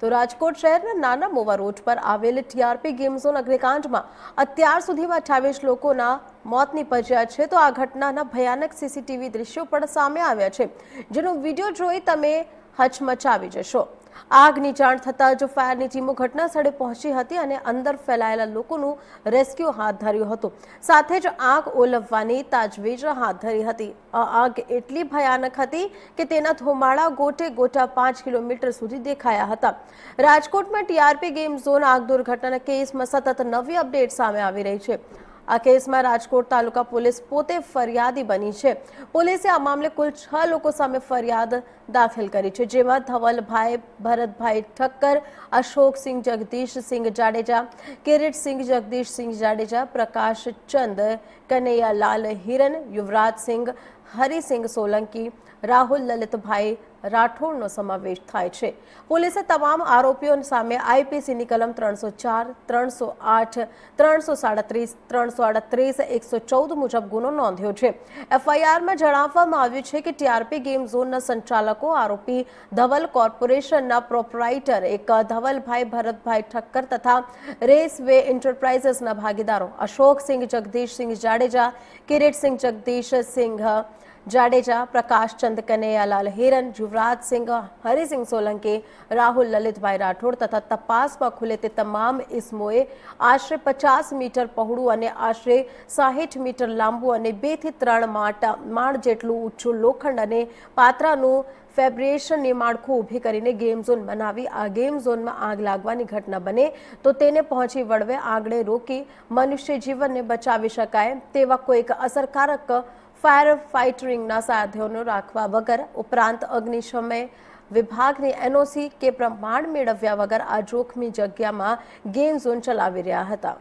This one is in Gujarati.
તો રાજકોટ શહેરના નાના મોવા રોડ પર આવેલ ટીઆરપી ગેમ ઝોન અગ્નિકાંડમાં અત્યાર સુધીમાં અઠ્યાવીસ લોકોના મોત નીપજ્યા છે. તો આ ઘટનાના ભયાનક સીસીટીવી દ્રશ્યો પણ સામે આવ્યા છે. જેનો વીડિયો જોઈ તમે હચમચાવી જશો. આગની જાણ થતાં જ ફાયરની ટીમો ઘટના સ્થળે પહોંચી હતી અને અંદર ફેલાયેલા લોકોનું રેસ્ક્યુ હાથ ધર્યું હતું. સાથે જ આગ ઓલવવાની તાજવીજ હાથ ધરી હતી. આ આગ એટલી ભયાનક હતી કે તેના ધુમાડા ગોટે ગોટા પાંચ કિલોમીટર સુધી દેખાયા હતા. રાજકોટમાં ટીઆરપી ગેમ ઝોન આગ દુર્ઘટનાના કેસમાં સતત નવી અપડેટ સામે આવી રહી છે. આ કેસમાં રાજકોટ તાલુકા પોલીસ પોતે ફરિયાદી બની છે. પોલીસે આ મામલે કુલ છ લોકો સામે ફરિયાદ દાખલ કરી છે, જેમાં ધવલભાઈ, ભરતભાઈ ઠક્કર, અશોકસિંહ જગદીશસિંહ જાડેજા, કિરીટસિંહ જગદીશસિંહ જાડેજા, પ્રકાશ ચંદ, કનૈયાલાલ હિરન, યુવરાજસિંહ હરિસિંહ સોલંકી, રાહુલ લલિતભાઈ રાઠોડનો સમાવેશ થાય છે. પોલીસે તમામ આરોપીઓ સામે આઈપીસીની કલમ ત્રણસો ચાર, ત્રણસો આઠ, ત્રણસો સાડત્રીસ, ત્રણસો અડત્રીસ એકસો ચૌદ મુજબ ગુનો નોંધ્યો છે. એફઆઈઆરમાં જણાવવામાં આવ્યું છે કે ટીઆરપી ગેમ ઝોનના સંચાલકો, આરોપી ધવલ કોર્પોરેશનના પ્રોપરાઇટર, એક ધવલભાઈ ભરતભાઈ ઠક્કર તથા રેસ વે એન્ટરપ્રાઇઝેસના ભાગીદારો અશોકસિંહ, જગદીશસિંહ જાડેજા, કિરીટસિંહ જગદીશસિંહ જાડેજા પ્રકાશચંદ કનૈયાલાલ હિરન યુવરાજસિંહ હરિસિંહ સોલંકી, રાહુલ, લલિતભાઈ રાઠોડ તથા તપાસમાં ખુલે તે તમામ ઇસમોએ આશરે પચાસ મીટર પહોળું અને આશરે સાહીઠ મીટર લાંબુ અને બેથી ત્રણ માટા, માળ જેટલું ઊંચું લોખંડ અને પાત્રાનું ફેબ્રિએશનની માળખું ઊભી કરીને ગેમ ઝોન બનાવી, આ ગેમ ઝોનમાં આગ લાગવાની ઘટના બને તો તેને પહોંચી વળવે આગળે રોકી મનુષ્ય જીવનને બચાવી શકાય તેવા કોઈક અસરકારક ફાયર ફાઇટરિંગના સાધનો રાખવા વગર ઉપરાંત અગ્નિશમય વિભાગની એનઓસી કે પ્રમાણ મેળવ્યા વગર આ જોખમી જગ્યામાં ગેમ ઝોન ચલાવી રહ્યા હતા.